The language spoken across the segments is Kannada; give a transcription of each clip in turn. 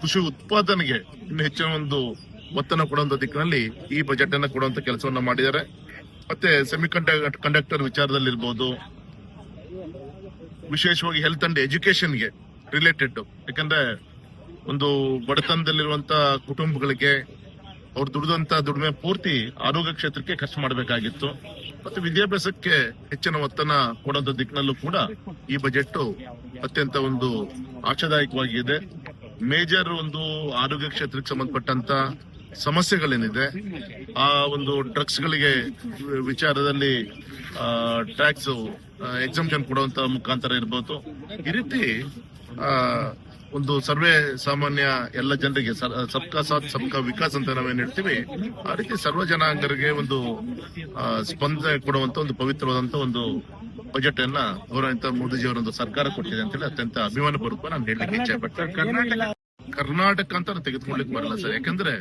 ಕೃಷಿ ಉತ್ಪಾದನೆಗೆ ಇನ್ನು ಹೆಚ್ಚಿನ ಒಂದು ಒತ್ತನ್ನು ಕೊಡುವಂತ ದಿಕ್ಕಿನಲ್ಲಿ ಈ ಬಜೆಟ್ ಅನ್ನು ಕೊಡುವಂತ ಕೆಲಸವನ್ನ ಮಾಡಿದ್ದಾರೆ. ಮತ್ತೆ ಸೆಮಿ ಕಂಡಕ್ಟರ್ ವಿಚಾರದಲ್ಲಿರ್ಬೋದು. ವಿಶೇಷವಾಗಿ ಹೆಲ್ತ್ ಅಂಡ್ ಎಜುಕೇಶನ್ಗೆ ರಿಲೇಟೆಡ್ ಯಾಕಂದ್ರೆ ಒಂದು ಬಡತನದಲ್ಲಿರುವಂತ ಕುಟುಂಬಗಳಿಗೆ ಅವ್ರು ದುಡಿದಂತ ದುಡಿಮೆ ಪೂರ್ತಿ ಆರೋಗ್ಯ ಕ್ಷೇತ್ರಕ್ಕೆ ಖರ್ಚು ಮಾಡಬೇಕಾಗಿತ್ತು. ಮತ್ತೆ ವಿದ್ಯಾಭ್ಯಾಸಕ್ಕೆ ಹೆಚ್ಚಿನ ಒತ್ತನ ಕೊಡೋದ ದಿಕ್ಕಿನಲ್ಲೂ ಕೂಡ ಈ ಬಜೆಟ್ ಅತ್ಯಂತ ಒಂದು ಆಶಾದಾಯಕವಾಗಿದೆ. ಮೇಜರ್ ಒಂದು ಆರೋಗ್ಯ ಕ್ಷೇತ್ರಕ್ಕೆ ಸಂಬಂಧಪಟ್ಟಂತ ಸಮಸ್ಯೆಗಳೇನಿದೆ, ಆ ಒಂದು ಡ್ರಗ್ಸ್ ಗಳಿಗೆ ವಿಚಾರದಲ್ಲಿ ಟ್ಯಾಕ್ಸ್ ಎಕ್ಸಾಮ್ಷನ್ ಕೊಡುವಂತ ಮುಖಾಂತರ ಇರ್ಬೋದು. ಈ ರೀತಿ ಒಂದು ಸರ್ವೇ ಸಾಮಾನ್ಯ ಎಲ್ಲ ಜನರಿಗೆ ಸಬ್ಕಾ ಸಾಥ್, ಸಬ್ಕಾ ವಿಕಾಸ್ ಅಂತ ನಾವೇನು ಹೇಳ್ತೀವಿ, ಆ ರೀತಿ ಸರ್ವ ಜನಾಂಗರಿಗೆ ಒಂದು ಸ್ಪಂದನೆ ಕೊಡುವಂತ ಒಂದು ಪವಿತ್ರವಾದಂತ ಒಂದು ಬಜೆಟ್ ಅನ್ನ ಗೌರವಿತ ಮೋದಿಜಿ ಅವರೊಂದು ಸರ್ಕಾರ ಕೊಟ್ಟಿದೆ ಅಂತ ಹೇಳಿ ಅತ್ಯಂತ ಅಭಿಮಾನ ಪೂರ್ವಕ ನಾನು ಹೇಳಲಿಕ್ಕೆ ಇಚ್ಛೆ ಪಡ್ತೇನೆ. ಕರ್ನಾಟಕ ಕರ್ನಾಟಕ ಅಂತ ನಾನು ತೆಗೆದುಕೊಳ್ಳಿಕ್ ಬರಲ್ಲ ಸರ್. ಯಾಕಂದ್ರೆ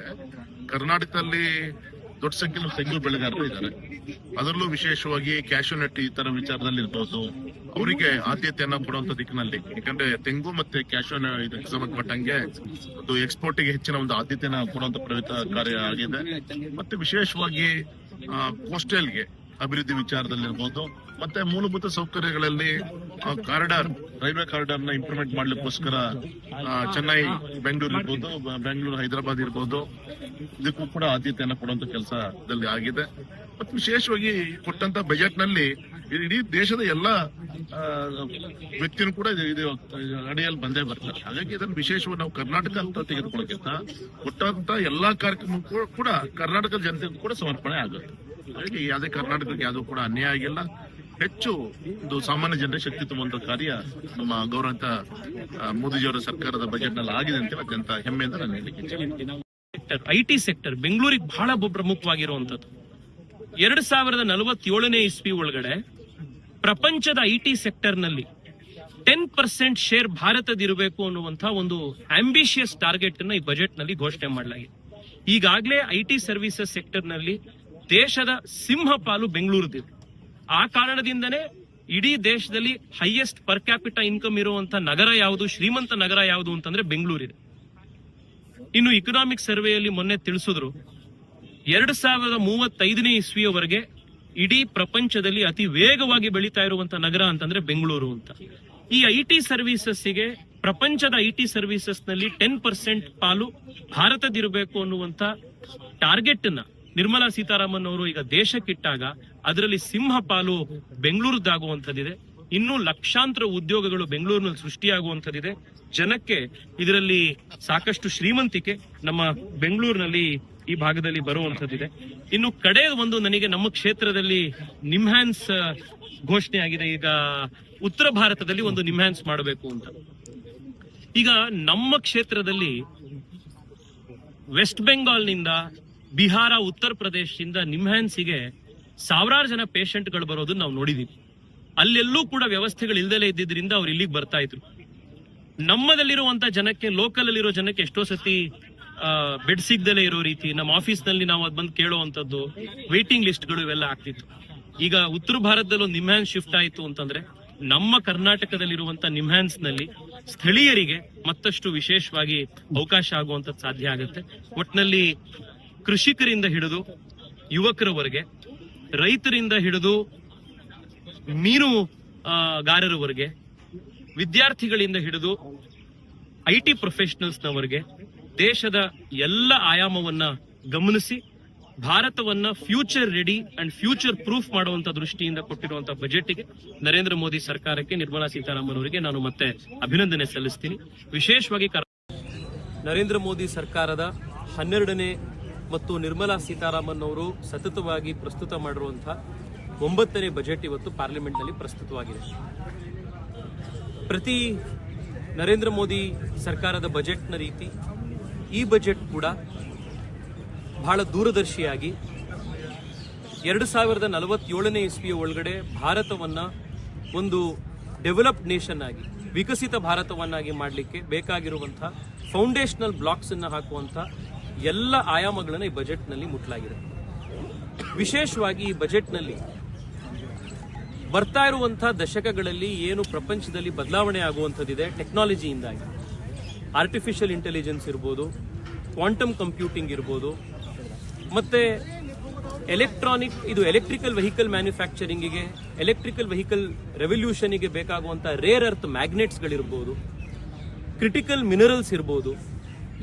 ಕರ್ನಾಟಕದಲ್ಲಿ ದೊಡ್ಡ ಸಂಖ್ಯೆಯಲ್ಲಿ ತೆಂಗು ಬೆಳೆಗಾರರು ಇದ್ದಾರೆ. ಅದರಲ್ಲೂ ವಿಶೇಷವಾಗಿ ಕ್ಯಾಶು ನೆಟ್ ಈ ತರ ವಿಚಾರದಲ್ಲಿ ಇರ್ಬೋದು. ಅವರಿಗೆ ಆದ್ಯತೆಯನ್ನ ಕೊಡುವಂತ ದಿಕ್ಕಿನಲ್ಲಿ. ಯಾಕಂದ್ರೆ ತೆಂಗು ಮತ್ತೆ ಕ್ಯಾಶು ಇದಕ್ಕೆ ಸಂಬಂಧಪಟ್ಟಂಗೆ ಅದು ಎಕ್ಸ್ಪೋರ್ಟ್ಗೆ ಹೆಚ್ಚಿನ ಒಂದು ಆದ್ಯತೆಯನ್ನ ಕೊಡುವಂತ ಪ್ರಯತ್ನ ಕಾರ್ಯ ಆಗಿದೆ. ಮತ್ತೆ ವಿಶೇಷವಾಗಿ ಕೋಸ್ಟಲ್ಗೆ ಅಭಿವೃದ್ಧಿ ವಿಚಾರದಲ್ಲಿರ್ಬೋದು. ಮತ್ತೆ ಮೂಲಭೂತ ಸೌಕರ್ಯಗಳಲ್ಲಿ ಕಾರಿಡಾರ್ ರೈಲ್ವೆ ಕಾರಿಡಾರ್ನ ಇಂಪ್ಲಿಮೆಂಟ್ ಮಾಡ್ಲಿಕ್ಕೋಸ್ಕರ ಚೆನ್ನೈ, ಬೆಂಗಳೂರು ಇರ್ಬೋದು ಬೆಂಗಳೂರು, ಹೈದರಾಬಾದ್ ಇರ್ಬೋದು. ಇದಕ್ಕೂ ಕೂಡ ಆದ್ಯತೆಯನ್ನು ಕೊಡುವಂತ ಕೆಲಸದಲ್ಲಿ ಆಗಿದೆ. ಮತ್ತು ವಿಶೇಷವಾಗಿ ಕೊಟ್ಟಂತ ಬಜೆಟ್ನಲ್ಲಿ ಇಡೀ ದೇಶದ ಎಲ್ಲ ವ್ಯಕ್ತಿನೂ ಕೂಡ ಇದು- ಅಡಿಯಲ್ಲಿ ಬಂದೇ ಬರ್ತಾರೆ ಹಾಗಾಗಿ ಇದನ್ನು ವಿಶೇಷವಾಗಿ ನಾವು ಕರ್ನಾಟಕ ಅಂತ ತೆಗೆದುಕೊಳ್ಳಕ್ಕಿಂತ ಕೊಟ್ಟಂತ ಎಲ್ಲಾ ಕಾರ್ಯಕ್ರಮ ಕೂಡ ಕರ್ನಾಟಕದ ಜನತೆಗೂ ಕೂಡ ಸಮರ್ಪಣೆ ಆಗುತ್ತೆ. ಹಾಗಾಗಿ ಯಾವುದೇ ಕರ್ನಾಟಕಕ್ಕೆ ಯಾವುದೂ ಕೂಡ ಅನ್ಯಾಯ ಆಗಿಲ್ಲ. ಹೆಚ್ಚು ಒಂದು ಸಾಮಾನ್ಯ ಜನರ ಶಕ್ತಿ ತುಂಬುವಂತ ಕಾರ್ಯ ನಮ್ಮ ಗೌರವಂತ ಮೋದಿಜಿಯವರ ಸರ್ಕಾರದ ಬಜೆಟ್ನಲ್ಲಿ ಆಗಿದೆ ಅಂತ ಅತ್ಯಂತ ಹೆಮ್ಮೆಯಿಂದ ನಾನು ಹೇಳಿಕೆ ಐಟಿ ಸೆಕ್ಟರ್ ಬೆಂಗಳೂರಿಗೆ ಬಹಳ ಪ್ರಮುಖವಾಗಿರುವಂತದ್ದು ಎರಡ್ ಸಾವಿರದ ನಲವತ್ತೇಳನೇ ಇಸ್ವಿ ಒಳಗಡೆ ಪ್ರಪಂಚದ ಐ ಟಿ ಸೆಕ್ಟರ್ನಲ್ಲಿ ಟೆನ್ ಪರ್ಸೆಂಟ್ ಶೇರ್ ಭಾರತದಿರಬೇಕು ಅನ್ನುವಂತ ಒಂದು ಆಂಬಿಷಿಯಸ್ ಟಾರ್ಗೆಟ್ ಅನ್ನು ಈ ಬಜೆಟ್ನಲ್ಲಿ ಘೋಷಣೆ ಮಾಡಲಾಗಿದೆ. ಈಗಾಗಲೇ ಐ ಟಿ ಸರ್ವಿಸಸ್ ಸೆಕ್ಟರ್ನಲ್ಲಿ ದೇಶದ ಸಿಂಹ ಪಾಲು ಬೆಂಗಳೂರದಿದೆ. ಆ ಕಾರಣದಿಂದನೇ ಇಡೀ ದೇಶದಲ್ಲಿ ಹೈಯೆಸ್ಟ್ ಪರ್ ಕ್ಯಾಪಿಟ ಇನ್ಕಮ್ ಇರುವಂತ ನಗರ ಯಾವುದು, ಶ್ರೀಮಂತ ನಗರ ಯಾವುದು ಅಂತಂದ್ರೆ ಬೆಂಗಳೂರಿದೆ. ಇನ್ನು ಇಕನಾಮಿಕ್ ಸರ್ವೆಯಲ್ಲಿ ಮೊನ್ನೆ ತಿಳಿಸಿದ್ರು, ಎರಡು ಸಾವಿರದ ಮೂವತ್ತೈದನೇ ಇಸ್ವಿಯವರೆಗೆ ಇಡೀ ಪ್ರಪಂಚದಲ್ಲಿ ಅತಿ ವೇಗವಾಗಿ ಬೆಳೀತಾ ಇರುವಂತ ನಗರ ಅಂತಂದ್ರೆ ಬೆಂಗಳೂರು ಅಂತ. ಈ ಐ ಟಿ ಸರ್ವಿಸಸ್ಗೆ ಪ್ರಪಂಚದ ಐ ಟಿ ಸರ್ವಿಸಸ್ನಲ್ಲಿ ಟೆನ್ ಪರ್ಸೆಂಟ್ ಪಾಲು ಭಾರತದಿರಬೇಕು ಅನ್ನುವಂತ ಟಾರ್ಗೆಟ್ ಅನ್ನ ನಿರ್ಮಲಾ ಸೀತಾರಾಮನ್ ಅವರು ಈಗ ದೇಶಕ್ಕಿಟ್ಟಾಗ ಅದರಲ್ಲಿ ಸಿಂಹ ಪಾಲು ಬೆಂಗಳೂರದ್ದಾಗುವಂಥದ್ದಿದೆ. ಇನ್ನೂ ಲಕ್ಷಾಂತರ ಉದ್ಯೋಗಗಳು ಬೆಂಗಳೂರಿನಲ್ಲಿ ಸೃಷ್ಟಿಯಾಗುವಂತದಿದೆ ಜನಕ್ಕೆ ಇದರಲ್ಲಿ ಸಾಕಷ್ಟು ಶ್ರೀಮಂತಿಕೆ ನಮ್ಮ ಬೆಂಗಳೂರಿನಲ್ಲಿ ಈ ಭಾಗದಲ್ಲಿ ಬರುವಂತದ್ದಿದೆ ಇನ್ನು ಕಡೆ ಒಂದು ನನಗೆ ನಮ್ಮ ಕ್ಷೇತ್ರದಲ್ಲಿ ನಿಮ್ಹ್ಯಾನ್ಸ್ ಘೋಷಣೆ ಆಗಿದೆ. ಈಗ ಉತ್ತರ ಭಾರತದಲ್ಲಿ ಒಂದು ನಿಮ್ಹ್ಯಾನ್ಸ್ ಮಾಡಬೇಕು ಅಂತ. ಈಗ ನಮ್ಮ ಕ್ಷೇತ್ರದಲ್ಲಿ ವೆಸ್ಟ್ ಬೆಂಗಾಲ್ನಿಂದ ಬಿಹಾರ, ಉತ್ತರ ಪ್ರದೇಶದಿಂದ ನಿಮ್ಹ್ಯಾನ್ಸಿಗೆ ಸಾವಿರಾರು ಜನ ಪೇಷಂಟ್ಗಳು ಬರೋದನ್ನ ನಾವು ನೋಡಿದೀವಿ. ಅಲ್ಲೆಲ್ಲೂ ಕೂಡ ವ್ಯವಸ್ಥೆಗಳು ಇಲ್ದಲೇ ಇದ್ದಿದ್ರಿಂದ ಅವ್ರು ಇಲ್ಲಿಗೆ ಬರ್ತಾ ಇದ್ರು. ನಮ್ಮದಲ್ಲಿರುವಂತ ಜನಕ್ಕೆ ಲೋಕಲ್ ಅಲ್ಲಿರೋ ಜನಕ್ಕೆ ಎಷ್ಟೋ ಸತಿ ಬೆಡ್ ಸಿಗ್ದಲೇ ಇರೋ ರೀತಿ ನಮ್ಮ ಆಫೀಸ್ನಲ್ಲಿ ನಾವು ಅದ್ ಬಂದು ಕೇಳುವಂತದ್ದು ವೇಟಿಂಗ್ ಲಿಸ್ಟ್ಗಳು ಇವೆಲ್ಲ ಆಗ್ತಿತ್ತು. ಈಗ ಉತ್ತರ ಭಾರತದಲ್ಲಿ ಒಂದು ನಿಮ್ಹ್ಯಾನ್ಸ್ ಶಿಫ್ಟ್ ಆಯಿತು ಅಂತಂದ್ರೆ ನಮ್ಮ ಕರ್ನಾಟಕದಲ್ಲಿರುವಂತ ನಿಮ್ಹ್ಯಾನ್ಸ್ನಲ್ಲಿ ಸ್ಥಳೀಯರಿಗೆ ಮತ್ತಷ್ಟು ವಿಶೇಷವಾಗಿ ಅವಕಾಶ ಆಗುವಂತದ್ದು ಸಾಧ್ಯ ಆಗುತ್ತೆ. ಒಟ್ನಲ್ಲಿ ಕೃಷಿಕರಿಂದ ಹಿಡಿದು ಯುವಕರವರೆಗೆ, ರೈತರಿಂದ ಹಿಡಿದು ಮೀನುಗಾರರವರೆಗೆ ವಿದ್ಯಾರ್ಥಿಗಳಿಂದ ಹಿಡಿದು ಐ ಟಿ ಪ್ರೊಫೆಷನಲ್ಸ್ನವರೆಗೆ ದೇಶದ ಎಲ್ಲ ಆಯಾಮವನ್ನ ಗಮನಿಸಿ, ಭಾರತವನ್ನ future ready and future proof ಮಾಡುವಂತ ದೃಷ್ಟಿಯಿಂದ ಕೊಟ್ಟಿರುವಂತಹ ಬಜೆಟ್ಗೆ ನರೇಂದ್ರ ಮೋದಿ ಸರ್ಕಾರಕ್ಕೆ ನಿರ್ಮಲಾ ಸೀತಾರಾಮನ್ ಅವರಿಗೆ ನಾನು ಮತ್ತೆ ಅಭಿನಂದನೆ ಸಲ್ಲಿಸ್ತೀನಿ. ವಿಶೇಷವಾಗಿ ನರೇಂದ್ರ ಮೋದಿ ಸರ್ಕಾರದ ಹನ್ನೆರಡನೇ ಮತ್ತು ನಿರ್ಮಲಾ ಸೀತಾರಾಮನ್ ಅವರು ಸತತವಾಗಿ ಪ್ರಸ್ತುತ ಮಾಡಿರುವಂತಹ ಒಂಬತ್ತನೇ ಬಜೆಟ್ ಇವತ್ತು ಪಾರ್ಲಿಮೆಂಟ್ನಲ್ಲಿ ಪ್ರಸ್ತುತವಾಗಿದೆ. ಪ್ರತಿ ನರೇಂದ್ರ ಮೋದಿ ಸರ್ಕಾರದ ಬಜೆಟ್ನ ರೀತಿ ಈ ಬಜೆಟ್ ಕೂಡ ಬಹಳ ದೂರದರ್ಶಿಯಾಗಿ ಎರಡು ಸಾವಿರದ ನಲವತ್ತೇಳನೇ ಇಸ್ವಿಯ ಒಳಗಡೆ ಭಾರತವನ್ನು ಒಂದು ಡೆವಲಪ್ಡ್ ನೇಷನ್ ಆಗಿ, ವಿಕಸಿತ ಭಾರತವನ್ನಾಗಿ ಮಾಡಲಿಕ್ಕೆ ಬೇಕಾಗಿರುವಂಥ ಫೌಂಡೇಶನಲ್ ಬ್ಲಾಕ್ಸ್ ಹಾಕುವಂಥ ಎಲ್ಲ ಆಯಾಮಗಳನ್ನು ಈ ಬಜೆಟ್ನಲ್ಲಿ ಮುಟ್ಲಾಗಿದೆ. ವಿಶೇಷವಾಗಿ ಈ ಬಜೆಟ್ನಲ್ಲಿ ಬರ್ತಾ ಇರುವಂಥ ದಶಕಗಳಲ್ಲಿ ಏನು ಪ್ರಪಂಚದಲ್ಲಿ ಬದಲಾವಣೆ ಆಗುವಂಥದ್ದಿದೆ, ಟೆಕ್ನಾಲಜಿಯಿಂದಾಗಿ. ಆರ್ಟಿಫಿಷಿಯಲ್ ಇಂಟೆಲಿಜೆನ್ಸ್ ಇರ್ಬೋದು ಕ್ವಾಂಟಮ್ ಕಂಪ್ಯೂಟಿಂಗ್ ಇರ್ಬೋದು, ಮತ್ತೆ ಎಲೆಕ್ಟ್ರಾನಿಕ್ ಇದು ಎಲೆಕ್ಟ್ರಿಕಲ್ ವೆಹಿಕಲ್ ಮ್ಯಾನುಫ್ಯಾಕ್ಚರಿಂಗಿಗೆ ಎಲೆಕ್ಟ್ರಿಕಲ್ ವೆಹಿಕಲ್ ರೆವಲ್ಯೂಷನಿಗೆ ಬೇಕಾಗುವಂಥ ರೇರ್ ಅರ್ತ್ ಮ್ಯಾಗ್ನೆಟ್ಸ್ಗಳಿರ್ಬೋದು ಕ್ರಿಟಿಕಲ್ ಮಿನರಲ್ಸ್ ಇರ್ಬೋದು.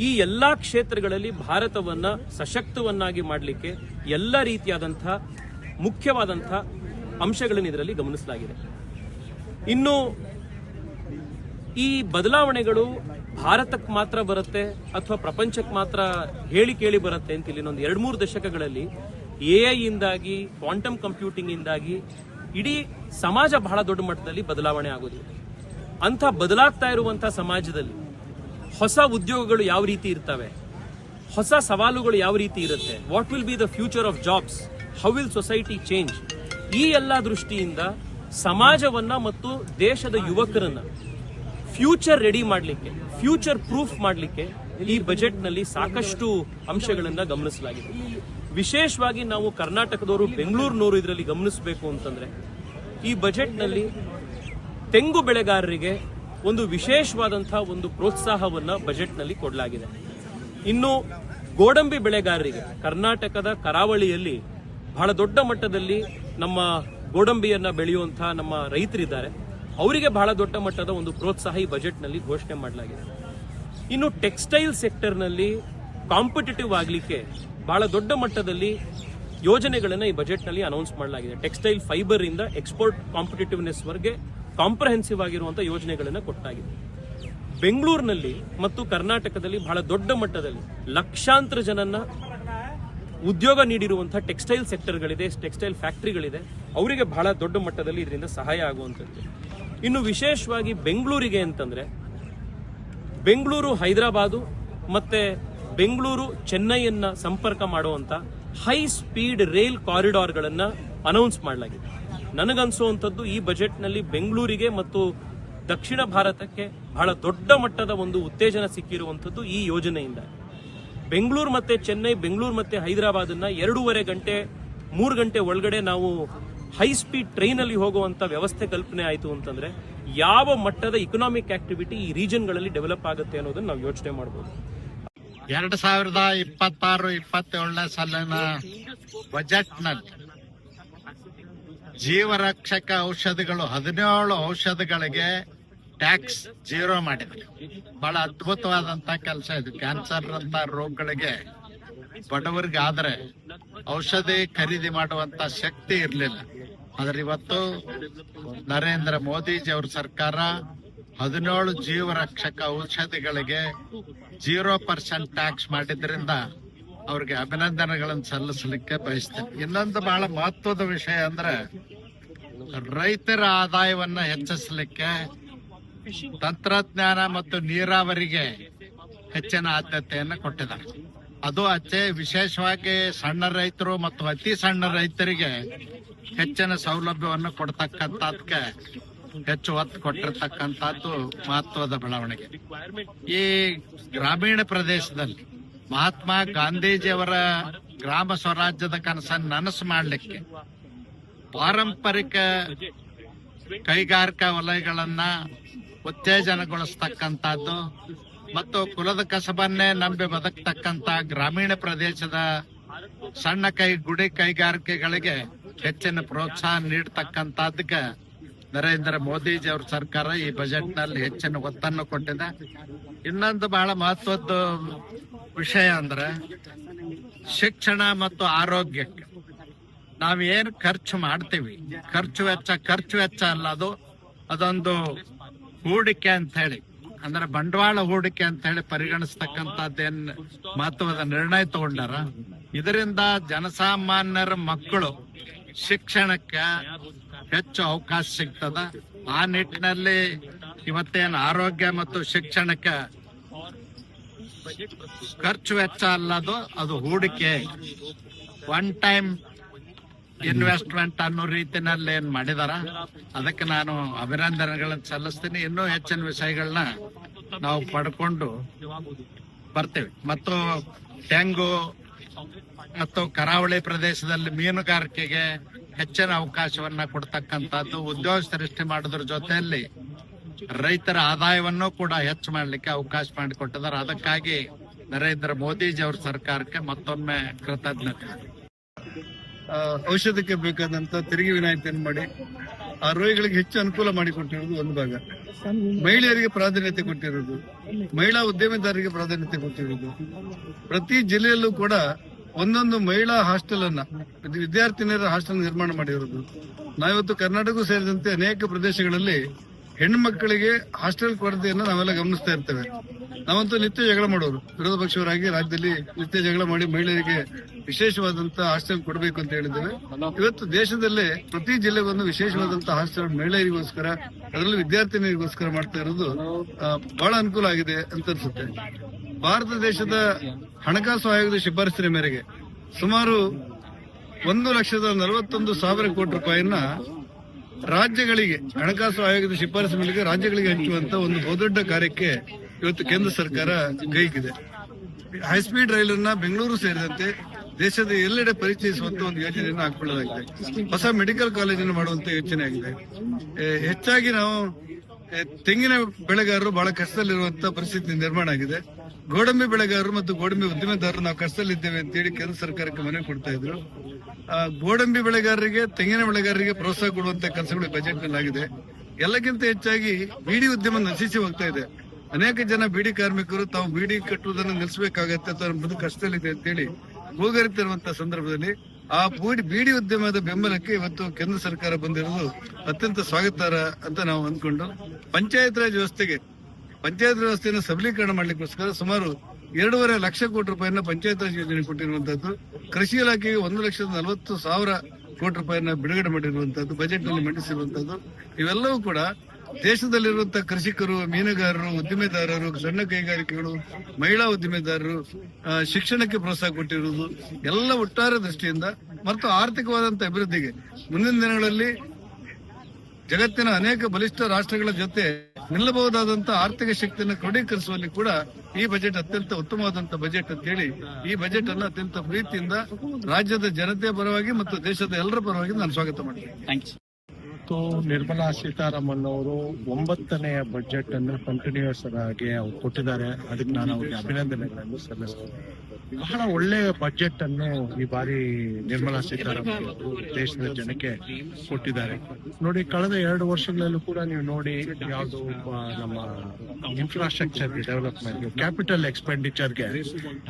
ಈ ಎಲ್ಲ ಕ್ಷೇತ್ರಗಳಲ್ಲಿ ಭಾರತವನ್ನು ಸಶಕ್ತವನ್ನಾಗಿ ಮಾಡಲಿಕ್ಕೆ ಎಲ್ಲ ರೀತಿಯಾದಂಥ ಮುಖ್ಯವಾದಂಥ ಅಂಶಗಳನ್ನು ಇದರಲ್ಲಿ ಗಮನಿಸಲಾಗಿದೆ. ಇನ್ನು ಈ ಬದಲಾವಣೆಗಳು ಭಾರತಕ್ಕೆ ಮಾತ್ರ ಬರುತ್ತೆ ಅಥವಾ ಪ್ರಪಂಚಕ್ಕೆ ಮಾತ್ರ ಹೇಳಿ ಕೇಳಿ ಬರುತ್ತೆ ಅಂತ ಇಲ್ಲಿ ಒಂದು ಎರಡು ಮೂರು ದಶಕಗಳಲ್ಲಿ ಎ ಇಂದಾಗಿ ಕ್ವಾಂಟಮ್ ಕಂಪ್ಯೂಟಿಂಗ್ ಇಂದಾಗಿ ಇಡೀ ಸಮಾಜ ಬಹಳ ದೊಡ್ಡ ಮಟ್ಟದಲ್ಲಿ ಬದಲಾವಣೆ ಆಗೋದಿದೆ ಅಂಥ ಬದಲಾಗ್ತಾ ಇರುವಂಥ ಸಮಾಜದಲ್ಲಿ ಹೊಸ ಉದ್ಯೋಗಗಳು ಯಾವ ರೀತಿ ಇರ್ತವೆ? ಹೊಸ ಸವಾಲುಗಳು ಯಾವ ರೀತಿ ಇರುತ್ತೆ? What will be the future of jobs how will society change ಈ ಎಲ್ಲ ದೃಷ್ಟಿಯಿಂದ ಸಮಾಜವನ್ನ ಮತ್ತು ದೇಶದ ಯುವಕರನ್ನ ಫ್ಯೂಚರ್ ರೆಡಿ ಮಾಡಲಿಕ್ಕೆ, ಫ್ಯೂಚರ್ ಪ್ರೂಫ್ ಮಾಡಲಿಕ್ಕೆ ಈ ಬಜೆಟ್ನಲ್ಲಿ ಸಾಕಷ್ಟು ಅಂಶಗಳನ್ನು ಗಮನಿಸಲಾಗಿದೆ. ವಿಶೇಷವಾಗಿ ನಾವು ಕರ್ನಾಟಕದವರು ಬೆಂಗಳೂರಿನವರು ಇದರಲ್ಲಿ ಗಮನಿಸಬೇಕು ಅಂತಂದ್ರೆ, ಈ ಬಜೆಟ್ನಲ್ಲಿ ತೆಂಗು ಬೆಳೆಗಾರರಿಗೆ ಒಂದು ವಿಶೇಷವಾದಂತಹ ಒಂದು ಪ್ರೋತ್ಸಾಹವನ್ನ ಬಜೆಟ್ನಲ್ಲಿ ಕೊಡಲಾಗಿದೆ. ಇನ್ನು ಗೋಡಂಬಿ ಬೆಳೆಗಾರರಿಗೆ, ಕರ್ನಾಟಕದ ಕರಾವಳಿಯಲ್ಲಿ ಬಹಳ ದೊಡ್ಡ ಮಟ್ಟದಲ್ಲಿ ನಮ್ಮ ಗೋಡಂಬಿಯನ್ನ ಬೆಳೆಯುವಂತಹ ನಮ್ಮ ರೈತರಿದ್ದಾರೆ. ಅವರಿಗೆ ಬಹಳ ದೊಡ್ಡ ಮಟ್ಟದ ಒಂದು ಪ್ರೋತ್ಸಾಹ ಈ ಬಜೆಟ್ನಲ್ಲಿ ಘೋಷಣೆ ಮಾಡಲಾಗಿದೆ. ಇನ್ನು ಟೆಕ್ಸ್ಟೈಲ್ ಸೆಕ್ಟರ್ನಲ್ಲಿ ಕಾಂಪಿಟೇಟಿವ್ ಆಗಲಿಕ್ಕೆ ಬಹಳ ದೊಡ್ಡ ಮಟ್ಟದಲ್ಲಿ ಯೋಜನೆಗಳನ್ನು ಈ ಬಜೆಟ್ನಲ್ಲಿ ಅನೌನ್ಸ್ ಮಾಡಲಾಗಿದೆ. ಟೆಕ್ಸ್ಟೈಲ್ ಫೈಬರ್ ಇಂದ ಎಕ್ಸ್ಪೋರ್ಟ್ ಕಾಂಪಿಟೇಟಿವ್ನೆಸ್ ವರೆಗೆ ಕಾಂಪ್ರಹೆನ್ಸಿವ್ ಆಗಿರುವಂಥ ಯೋಜನೆಗಳನ್ನು ಕೊಟ್ಟಾಗಿದೆ. ಬೆಂಗಳೂರಿನಲ್ಲಿ ಮತ್ತು ಕರ್ನಾಟಕದಲ್ಲಿ ಬಹಳ ದೊಡ್ಡ ಮಟ್ಟದಲ್ಲಿ ಲಕ್ಷಾಂತರ ಜನನ್ನ ಉದ್ಯೋಗ ನೀಡಿರುವಂಥ ಟೆಕ್ಸ್ಟೈಲ್ ಸೆಕ್ಟರ್ಗಳಿದೆ, ಟೆಕ್ಸ್ಟೈಲ್ ಫ್ಯಾಕ್ಟ್ರಿಗಳಿದೆ. ಅವರಿಗೆ ಬಹಳ ದೊಡ್ಡ ಮಟ್ಟದಲ್ಲಿ ಇದರಿಂದ ಸಹಾಯ ಆಗುವಂಥದ್ದು. ಇನ್ನು ವಿಶೇಷವಾಗಿ ಬೆಂಗಳೂರಿಗೆ ಅಂತಂದ್ರೆ ಬೆಂಗಳೂರು, ಹೈದರಾಬಾದು ಮತ್ತೆ ಬೆಂಗಳೂರು, ಚೆನ್ನೈಯನ್ನ ಸಂಪರ್ಕ ಮಾಡುವಂತ ಹೈ ಸ್ಪೀಡ್ ರೈಲ್ ಕಾರಿಡಾರ್ಗಳನ್ನು ಅನೌನ್ಸ್ ಮಾಡಲಾಗಿದೆ. ನನಗನ್ಸುವಂಥದ್ದು ಈ ಬಜೆಟ್ನಲ್ಲಿ ಬೆಂಗಳೂರಿಗೆ ಮತ್ತು ದಕ್ಷಿಣ ಭಾರತಕ್ಕೆ ಬಹಳ ದೊಡ್ಡ ಮಟ್ಟದ ಒಂದು ಉತ್ತೇಜನ ಸಿಕ್ಕಿರುವಂಥದ್ದು ಈ ಯೋಜನೆಯಿಂದ. ಬೆಂಗಳೂರು ಮತ್ತೆ ಚೆನ್ನೈ, ಬೆಂಗಳೂರು ಮತ್ತೆ ಹೈದರಾಬಾದನ್ನು ಎರಡೂವರೆ ಗಂಟೆ, ಮೂರು ಗಂಟೆ ಒಳಗಡೆ ನಾವು ಹೈ ಸ್ಪೀಡ್ ಟ್ರೈನಲ್ಲಿ ಹೋಗುವಂತ ವ್ಯವಸ್ಥೆ ಕಲ್ಪನೆ ಆಯಿತು ಅಂತಂದ್ರೆ ಯಾವ ಮಟ್ಟದ ಇಕನಾಮಿಕ್ ಆಕ್ಟಿವಿಟಿ ಈ ರೀಜನ್ಗಳಲ್ಲಿ ಡೆವಲಪ್ ಆಗುತ್ತೆ ಅನ್ನೋದನ್ನ ನಾವು ಯೋಚನೆ ಮಾಡ್ಬೋದು. ಎರಡು ಸಾವಿರದ ಇಪ್ಪತ್ತಾರು, ಇಪ್ಪತ್ತೇಳನೇ ಸಾಲಿನ ಬಜೆಟ್ನಲ್ಲಿ ಜೀವರಕ್ಷಕ ಔಷಧಿಗಳು, ಹದಿನೇಳು ಔಷಧಿಗಳಿಗೆ ಟ್ಯಾಕ್ಸ್ ಜೀರೋ ಮಾಡಿದ್ರು. ಬಹಳ ಅದ್ಭುತವಾದಂತ ಕೆಲಸ ಇದು. ಕ್ಯಾನ್ಸರ್ ಅಂತ ರೋಗಗಳಿಗೆ ಬಡವರಿಗೆ ಆದ್ರೆ ಔಷಧಿ ಖರೀದಿ ಮಾಡುವಂತ ಶಕ್ತಿ ಇರಲಿಲ್ಲ. ಆದ್ರೆ ಇವತ್ತು ನರೇಂದ್ರ ಮೋದಿಜಿ ಅವ್ರ ಸರ್ಕಾರ ಹದಿನೇಳು ಜೀವ ರಕ್ಷಕ ಔಷಧಿಗಳಿಗೆ ಜೀರೋ ಪರ್ಸೆಂಟ್ ಟ್ಯಾಕ್ಸ್ ಮಾಡಿದ್ರಿಂದ ಅವ್ರಿಗೆ ಅಭಿನಂದನೆಗಳನ್ನು ಸಲ್ಲಿಸಲಿಕ್ಕೆ ಬಯಸ್ತೇನೆ. ಇನ್ನೊಂದು ಬಹಳ ಮಹತ್ವದ ವಿಷಯ ಅಂದ್ರೆ ರೈತರ ಆದಾಯವನ್ನ ಹೆಚ್ಚಿಸಲಿಕ್ಕೆ ತಂತ್ರಜ್ಞಾನ ಮತ್ತು ನೀರಾವರಿಗೆ ಹೆಚ್ಚಿನ ಆದ್ಯತೆಯನ್ನು ಕೊಟ್ಟಿದ್ದಾರೆ. ಅದು ಅಚ್ಚೆ ವಿಶೇಷವಾಗಿ ಸಣ್ಣ ರೈತರು ಮತ್ತು ಅತಿ ಸಣ್ಣ ರೈತರಿಗೆ ಹೆಚ್ಚಿನ ಸೌಲಭ್ಯವನ್ನು ಕೊಡ್ತಕ್ಕಂಥದ್ಕೆ ಹೆಚ್ಚು ಒತ್ತು ಕೊಟ್ಟಿರ್ತಕ್ಕಂಥದ್ದು ಮಹತ್ವದ ಬೆಳವಣಿಗೆ. ಈ ಗ್ರಾಮೀಣ ಪ್ರದೇಶದಲ್ಲಿ ಮಹಾತ್ಮ ಗಾಂಧೀಜಿಯವರ ಗ್ರಾಮ ಸ್ವರಾಜ್ಯದ ಕನಸನ್ನು ನನಸು ಮಾಡಲಿಕ್ಕೆ ಪಾರಂಪರಿಕ ಕೈಗಾರಿಕಾ ವಲಯಗಳನ್ನ ಉತ್ತೇಜನಗೊಳಿಸ್ತಕ್ಕಂಥದ್ದು ಮತ್ತು ಕುಲದ ಕಸಬನ್ನೇ ನಂಬಿ ಬದುಕ್ತಕ್ಕಂತ ಗ್ರಾಮೀಣ ಪ್ರದೇಶದ ಸಣ್ಣ ಕೈ ಗುಡಿ ಕೈಗಾರಿಕೆಗಳಿಗೆ ಹೆಚ್ಚಿನ ಪ್ರೋತ್ಸಾಹ ನೀಡತಕ್ಕಂಥದ್ದಕ್ಕೆ ನರೇಂದ್ರ ಮೋದಿಜಿ ಅವ್ರ ಸರ್ಕಾರ ಈ ಬಜೆಟ್ನಲ್ಲಿ ಹೆಚ್ಚಿನ ಒತ್ತನ್ನು ಕೊಟ್ಟಿದೆ. ಇನ್ನೊಂದು ಬಹಳ ಮಹತ್ವದ ವಿಷಯ ಅಂದ್ರೆ ಶಿಕ್ಷಣ ಮತ್ತು ಆರೋಗ್ಯಕ್ಕೆ ನಾವ್ ಏನ್ ಖರ್ಚು ಮಾಡ್ತೀವಿ, ಖರ್ಚು ವೆಚ್ಚ ಖರ್ಚು ವೆಚ್ಚ ಅಲ್ಲ ಅದು, ಅದೊಂದು ಹೂಡಿಕೆ ಅಂತ ಹೇಳಿ. ಅಂದ್ರೆ ಬಂಡವಾಳ ಹೂಡಿಕೆ ಅಂತ ಹೇಳಿ ಪರಿಗಣಿಸ್ತಕ್ಕಂಥದ್ದೇನ್ ಮಹತ್ವದ ನಿರ್ಣಯ ತಗೊಂಡಾರ? ಇದರಿಂದ ಜನಸಾಮಾನ್ಯರ ಮಕ್ಕಳು ಶಿಕ್ಷಣಕ್ಕೆ ಹೆಚ್ಚು ಅವಕಾಶ ಸಿಗ್ತದ? ಆ ನಿಟ್ಟಿನಲ್ಲಿ ಇವತ್ತೇನು ಆರೋಗ್ಯ ಮತ್ತು ಶಿಕ್ಷಣಕ್ಕೆ ಖರ್ಚು ವೆಚ್ಚ ಅಲ್ಲದು ಅದು ಹೂಡಿಕೆ. ಒನ್ ಟೈಮ್ ಇನ್ವೆಸ್ಟ್ಮೆಂಟ್ ಅನ್ನೋ ರೀತಿನಲ್ಲಿ ಏನ್ ಮಾಡಿದಾರ? ಅದಕ್ಕೆ ನಾನು ಅಭಿನಂದನೆಗಳನ್ನು ಸಲ್ಲಿಸ್ತೀನಿ. ಇನ್ನೂ ಹೆಚ್ಚಿನ ವಿಷಯಗಳನ್ನ ನಾವು ಪಡ್ಕೊಂಡು ಬರ್ತೇವೆ. ಮತ್ತು ತೆಂಗು ಮತ್ತು ಕರಾವಳಿ ಪ್ರದೇಶದಲ್ಲಿ ಮೀನುಗಾರಿಕೆಗೆ ಹೆಚ್ಚಿನ ಅವಕಾಶವನ್ನ ಕೊಡ್ತಕ್ಕಂಥದ್ದು ಉದ್ಯೋಗ ಸೃಷ್ಟಿ ಮಾಡೋದ್ರ ಜೊತೆಯಲ್ಲಿ ರೈತರ ಆದಾಯವನ್ನು ಕೂಡ ಹೆಚ್ಚು ಮಾಡಲಿಕ್ಕೆ ಅವಕಾಶ ಮಾಡಿಕೊಟ್ಟಿದ್ದಾರೆ. ಅದಕ್ಕಾಗಿ ನರೇಂದ್ರ ಮೋದಿಜಿ ಅವ್ರ ಸರ್ಕಾರಕ್ಕೆ ಮತ್ತೊಮ್ಮೆ ಕೃತಜ್ಞತೆ. ಔಷಧಕ್ಕೆ ಬೇಕಾದಂತ ತೆರಿಗೆ ವಿನಾಯಿತಿಯನ್ನು ಮಾಡಿ, ಆ ರೋಗಿಗಳಿಗೆ ಹೆಚ್ಚು ಅನುಕೂಲ ಮಾಡಿಕೊಟ್ಟಿರೋದು ಒಂದು ಭಾಗ. ಮಹಿಳೆಯರಿಗೆ ಪ್ರಾಧಾನ್ಯತೆ ಕೊಟ್ಟಿರೋದು, ಮಹಿಳಾ ಉದ್ಯಮಿದಾರರಿಗೆ ಪ್ರಾಧಾನ್ಯತೆ ಕೊಟ್ಟಿರೋದು. ಪ್ರತಿ ಜಿಲ್ಲೆಯಲ್ಲೂ ಕೂಡ ಒಂದೊಂದು ಮಹಿಳಾ ಹಾಸ್ಟೆಲ್ ಅನ್ನ, ವಿದ್ಯಾರ್ಥಿನಿಯರ ಹಾಸ್ಟೆಲ್ ನಿರ್ಮಾಣ ಮಾಡಿರೋದು. ನಾವಿವತ್ತು ಕರ್ನಾಟಕ ಸೇರಿದಂತೆ ಅನೇಕ ಪ್ರದೇಶಗಳಲ್ಲಿ ಹೆಣ್ಣು ಮಕ್ಕಳಿಗೆ ಹಾಸ್ಟೆಲ್ ಕೊರತೆಯನ್ನು ನಾವೆಲ್ಲ ಗಮನಿಸ್ತಾ ಇರ್ತೇವೆ. ನಾವಂತೂ ನಿತ್ಯ ಜಗಳ ಮಾಡೋರು. ವಿರೋಧ ಪಕ್ಷವರಾಗಿ ರಾಜ್ಯದಲ್ಲಿ ನಿತ್ಯ ಜಗಳ ಮಾಡಿ ಮಹಿಳೆಯರಿಗೆ ವಿಶೇಷವಾದಂತಹ ಹಾಸ್ಟೆಲ್ ಕೊಡಬೇಕು ಅಂತ ಹೇಳಿದ್ದೇವೆ. ಇವತ್ತು ದೇಶದಲ್ಲೇ ಪ್ರತಿ ಜಿಲ್ಲೆಗೊಂದು ವಿಶೇಷವಾದಂತಹ ಹಾಸ್ಟೆಲ್ ಮಹಿಳೆಯರಿಗೋಸ್ಕರ, ಅದರಲ್ಲೂ ವಿದ್ಯಾರ್ಥಿನಿಯರಿಗೋಸ್ಕರ ಮಾಡ್ತಾ ಇರೋದು ಬಹಳ ಅನುಕೂಲ ಆಗಿದೆ ಅಂತ ಅನ್ಸುತ್ತೆ. ಭಾರತ ದೇಶದ ಹಣಕಾಸು ಆಯೋಗದ ಶಿಫಾರಸಿನ ಮೇರೆಗೆ ಸುಮಾರು ಒಂದು ಲಕ್ಷದ ನಲವತ್ತೊಂದು ಸಾವಿರ ಕೋಟಿ ರೂಪಾಯಿಯನ್ನ ರಾಜ್ಯಗಳಿಗೆ ಹಣಕಾಸು ಆಯೋಗದ ಶಿಫಾರಸು ಮೇಲೆ ರಾಜ್ಯಗಳಿಗೆ ಹಂಚುವಂತ ಒಂದು ಬಹುದೊಡ್ಡ ಕಾರ್ಯಕ್ಕೆ ಇವತ್ತು ಕೇಂದ್ರ ಸರ್ಕಾರ ಕೈಗಿದೆ ಹೈಸ್ಪೀಡ್ ರೈಲನ್ನ ಬೆಂಗಳೂರು ಸೇರಿದಂತೆ ದೇಶದ ಎಲ್ಲೆಡೆ ಪರಿಚಯಿಸುವಂತ ಒಂದು ಯೋಜನೆಯನ್ನು ಹಾಕೊಳ್ಳಲಾಗಿದೆ ಹೊಸ ಮೆಡಿಕಲ್ ಕಾಲೇಜನ್ನು ಮಾಡುವಂತ ಯೋಚನೆ ಆಗಿದೆ. ಹೆಚ್ಚಾಗಿ ನಾವು ತೆಂಗಿನ ಬೆಳೆಗಾರರು ಬಹಳ ಕಷ್ಟದಲ್ಲಿರುವಂತಹ ಪರಿಸ್ಥಿತಿ ನಿರ್ಮಾಣ ಆಗಿದೆ. ಗೋಡಂಬಿ ಬೆಳೆಗಾರರು ಮತ್ತು ಗೋಡಂಬಿ ಉದ್ದಿಮೆದಾರರು ನಾವು ಕಷ್ಟದಲ್ಲಿದ್ದೇವೆ ಅಂತೇಳಿ ಕೇಂದ್ರ ಸರ್ಕಾರಕ್ಕೆ ಮನವಿ ಕೊಡ್ತಾ ಇದ್ರು. ಗೋಡಂಬಿ ಬೆಳೆಗಾರರಿಗೆ, ತೆಂಗಿನ ಬೆಳೆಗಾರರಿಗೆ ಪ್ರೋತ್ಸಾಹ ಕೊಡುವಂತ ಕೆಲಸಗಳು ಬಜೆಟ್ನಲ್ಲಿ ಆಗಿದೆ ಎಲ್ಲಕ್ಕಿಂತ ಹೆಚ್ಚಾಗಿ ಬೀಡಿ ಉದ್ಯಮ ನಶಿಸಿ ಹೋಗ್ತಾ ಇದೆ. ಅನೇಕ ಜನ ಬೀಡಿ ಕಾರ್ಮಿಕರು ತಾವು ಬೀಡಿ ಕಟ್ಟುವುದನ್ನು ನಿಲ್ಲಿಸಬೇಕಾಗತ್ತೆ ಬದುಕು ಕಷ್ಟದಲ್ಲಿದೆ ಅಂತೇಳಿ ಗೋಗರಿತಿರುವಂತ ಸಂದರ್ಭದಲ್ಲಿ ಆ ಬೀಡಿ ಬೀಡಿ ಉದ್ಯಮದ ಬೆಂಬಲಕ್ಕೆ ಇವತ್ತು ಕೇಂದ್ರ ಸರ್ಕಾರ ಬಂದಿರೋದು ಅತ್ಯಂತ ಸ್ವಾಗತಾರ ಅಂತ ನಾವು ಅಂದ್ಕೊಂಡು ಪಂಚಾಯತ್ ರಾಜ್ ವ್ಯವಸ್ಥೆಗೆ ಪಂಚಾಯತ್ ವ್ಯವಸ್ಥೆಯನ್ನು ಸಬಲೀಕರಣ ಮಾಡಲಿಕ್ಕೋಸ್ಕರ ಸುಮಾರು ಎರಡೂವರೆ ಲಕ್ಷ ಕೋಟಿ ರೂಪಾಯಿನ ಪಂಚಾಯತ್ ರಾಜ್ ಯೋಜನೆ ಕೊಟ್ಟಿರುವಂತದ್ದು ಕೃಷಿ ಇಲಾಖೆಗೆ ಒಂದು ಲಕ್ಷದ ನಲವತ್ತು ಸಾವಿರ ಕೋಟಿ ರೂಪಾಯಿನ ಬಿಡುಗಡೆ ಮಾಡಿರುವಂತದ್ದು ಬಜೆಟ್ನಲ್ಲಿ ಮಂಡಿಸಿರುವಂತದ್ದು ಇವೆಲ್ಲವೂ ಕೂಡ ದೇಶದಲ್ಲಿರುವಂತಹ ಕೃಷಿಕರು, ಮೀನುಗಾರರು, ಉದ್ದಿಮೆದಾರರು, ಸಣ್ಣ ಕೈಗಾರಿಕೆಗಳು, ಮಹಿಳಾ ಉದ್ದಿಮೆದಾರರು ಶಿಕ್ಷಣಕ್ಕೆ ಪ್ರೋತ್ಸಾಹ ಕೊಟ್ಟಿರುವುದು ಎಲ್ಲ ಒಟ್ಟಾರೆ ದೃಷ್ಟಿಯಿಂದ ಮತ್ತು ಆರ್ಥಿಕವಾದಂತಹ ಅಭಿವೃದ್ಧಿಗೆ ಮುಂದಿನ ದಿನಗಳಲ್ಲಿ ಜಗತ್ತಿನ ಅನೇಕ ಬಲಿಷ್ಠ ರಾಷ್ಟ್ರಗಳ ಜೊತೆ ನಿಲ್ಲಬಹುದಾದಂತಹ ಆರ್ಥಿಕ ಶಕ್ತಿಯನ್ನು ಕ್ರೋಢೀಕರಿಸುವಲ್ಲಿ ಕೂಡ ಈ ಬಜೆಟ್ ಅತ್ಯಂತ ಉತ್ತಮವಾದಂತಹ ಬಜೆಟ್ ಅಂತ ಹೇಳಿ ಈ ಬಜೆಟ್ ಅನ್ನು ಅತ್ಯಂತ ಪ್ರೀತಿಯಿಂದ ರಾಜ್ಯದ ಜನತೆ ಪರವಾಗಿ ಮತ್ತು ದೇಶದ ಎಲ್ಲರ ಪರವಾಗಿ ನಾನು ಸ್ವಾಗತ ಮಾಡ್ತೀನಿ. ಇವತ್ತು ನಿರ್ಮಲಾ ಸೀತಾರಾಮನ್ ಅವರು ಒಂಬತ್ತನೆಯ ಬಜೆಟ್ ಅನ್ನು ಕಂಟಿನ್ಯೂಸ್ ಆಗಿ ಅವ್ರು ಕೊಟ್ಟಿದ್ದಾರೆ. ಅದಕ್ಕೆ ನಾನು ಅವರಿಗೆ ಅಭಿನಂದನೆಗಳನ್ನು ಸಲ್ಲಿಸ್ತೇನೆ. ಬಹಳ ಒಳ್ಳೆಯ ಬಜೆಟ್ ಅನ್ನು ಈ ಬಾರಿ ನಿರ್ಮಲಾ ಸೀತಾರಾಮನ್ ದೇಶದ ಜನಕ್ಕೆ ಕೊಟ್ಟಿದ್ದಾರೆ. ನೋಡಿ, ಕಳೆದ ಎರಡು ವರ್ಷಗಳಲ್ಲೂ ಕೂಡ ನೀವು ನೋಡಿ ಯಾವುದು ನಮ್ಮ ಇನ್ಫ್ರಾಸ್ಟ್ರಕ್ಚರ್ ಡೆವಲಪ್ಮೆಂಟ್ ಕ್ಯಾಪಿಟಲ್ ಎಕ್ಸ್ಪೆಂಡಿಚರ್ಗೆ